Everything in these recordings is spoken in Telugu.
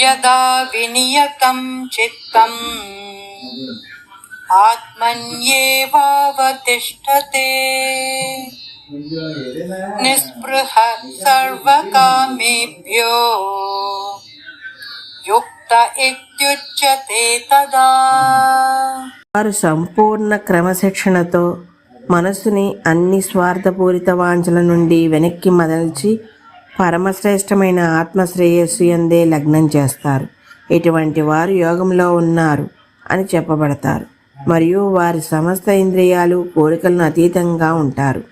యదా వినియతం చిత్తం. ఆత్మన్యేవావతిష్టతే నిస్పృహ సర్వకామేభ్యో. యుక్త ఇత్యుచ్యతే తదా. వారు సంపూర్ణ క్రమశిక్షణతో మనసుని అన్ని స్వార్థపూరిత వాంఛల నుండి వెనక్కి మదల్చి పరమశ్రేష్టమైన ఆత్మశ్రేయస్సు ఎందే లగ్నం చేస్తారు. ఇటువంటి వారు యోగంలో ఉన్నారు అని చెప్పబడతారు. మరియు వారి సమస్త ఇంద్రియాలు కోరికలను అతీతంగా ఉంటారు.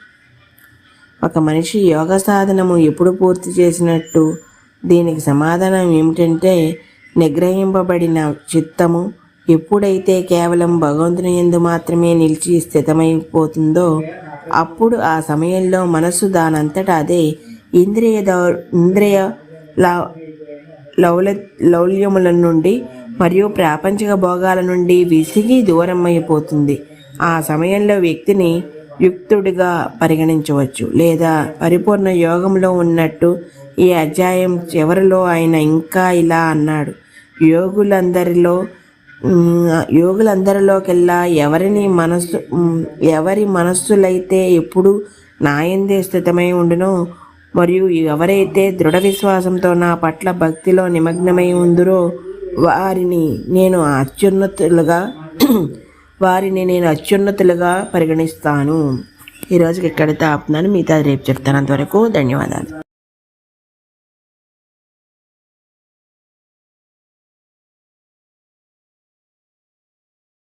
ఒక మనిషి యోగ సాధనము ఎప్పుడు పూర్తి చేసినట్టు దీనికి సమాధానం ఏమిటంటే నిగ్రహింపబడిన చిత్తము ఎప్పుడైతే కేవలం భగవంతుని ఎందు మాత్రమే నిలిచి స్థితమైపోతుందో అప్పుడు ఆ సమయంలో మనస్సు దానంతట అదే ఇంద్రియ దౌ ఇంద్రియ లౌల లౌల్యముల నుండి మరియు ప్రాపంచిక భోగాల నుండి విసిగి దూరం అయిపోతుంది ఆ సమయంలో వ్యక్తిని యుక్తుడిగా పరిగణించవచ్చు లేదా పరిపూర్ణ యోగంలో ఉన్నట్టు ఈ అధ్యాయం చివరిలో ఆయన ఇంకా ఇలా అన్నాడు. యోగులందరిలో యోగులందరిలోకెల్లా ఎవరిని మనస్సు ఎవరి మనస్సులైతే ఎప్పుడు నాయందే స్థితమై ఉండునో మరియు ఎవరైతే దృఢ విశ్వాసంతో నా పట్ల భక్తిలో నిమగ్నమై ఉందరో వారిని నేను అత్యున్నతులుగా వారిని నేను అత్యున్నతులుగా పరిగణిస్తాను. ఈరోజుకి ఇక్కడితో ఆపుతున్నాను మిగతా రేపు చెప్తాను. అంతవరకు ధన్యవాదాలు.